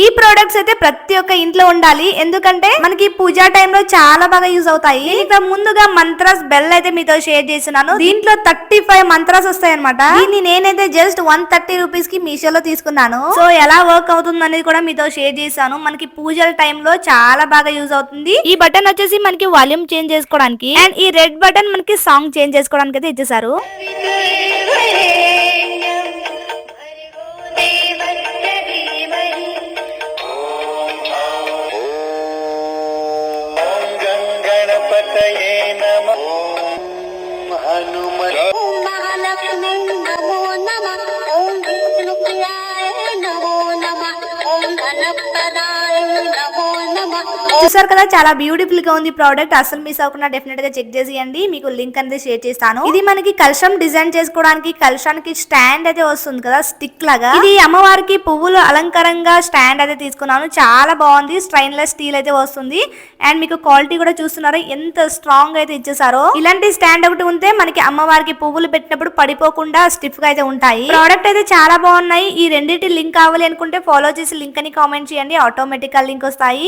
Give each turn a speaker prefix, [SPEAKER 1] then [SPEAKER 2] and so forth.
[SPEAKER 1] ఈ ప్రోడక్ట్స్ అయితే ప్రతి ఒక్క ఇంట్లో ఉండాలి. ఎందుకంటే మనకి పూజా టైంలో చాలా బాగా యూజ్ అవుతాయి. ఇంకా ముందుగా మంత్రాస్ బెల్ అయితే మీతో షేర్ చేస్తున్నాను. దీంట్లో థర్టీ ఫైవ్ మంత్రాస్ వస్తాయి అనమాట దీన్ని నేనైతే జస్ట్ వన్ థర్టీ రూపీస్కి మీషోలో తీసుకున్నాను. సో ఎలా వర్క్ అవుతుంది అనేది కూడా మీతో షేర్ చేశాను. మనకి పూజల టైంలో చాలా బాగా యూజ్ అవుతుంది. ఈ బటన్ వచ్చేసి మనకి వాల్యూమ్ చేంజ్ చేసుకోవడానికి. అండ్ ఈ రెడ్ బటన్ మనకి సాంగ్ చేంజ్ చేసుకోవడానికి అయితే ఇచ్చేసారు
[SPEAKER 2] गङ्गणपतये नमः। ॐ हनुमन्
[SPEAKER 3] ॐ महालक्ष्मी नमो नमः। ॐ विष्णुप्रियाय नमो नमः। ॐ नमः
[SPEAKER 1] చూసారు కదా చాలా బ్యూటిఫుల్గా ఉంది ప్రోడక్ట్ అసలు మిస్ అవ్వకుండా డెఫినెట్గా చెక్ చేసేయండి. మీకు లింక్ అనేది షేర్ చేస్తాను. ఇది మనకి కలశం డిజైన్ చేసుకోవడానికి కలశానికి స్టాండ్ అయితే వస్తుంది కదా స్టిక్ లాగా. ఇది అమ్మవారికి పువ్వులు అలంకారంగా స్టాండ్ అయితే తీసుకున్నాను. చాలా బాగుంది. స్ట్రైన్లెస్ స్టీల్ అయితే వస్తుంది. అండ్ మీకు క్వాలిటీ కూడా చూస్తున్నారు. ఎంత స్ట్రాంగ్ అయితే ఇచ్చేసారో ఇలాంటి స్టాండ్ ఒకటి ఉంటే మనకి అమ్మవారికి పువ్వులు పెట్టినప్పుడు పడిపోకుండా స్టిఫ్గా అయితే ఉంటాయి. ప్రోడక్ట్ అయితే చాలా బాగున్నాయి. ఈ రెండింటి లింక్ కావాలి అనుకుంటే ఫాలో చేసి లింక్ అని కామెంట్ చేయండి. ఆటోమేటిక్గా లింక్ వస్తాయి.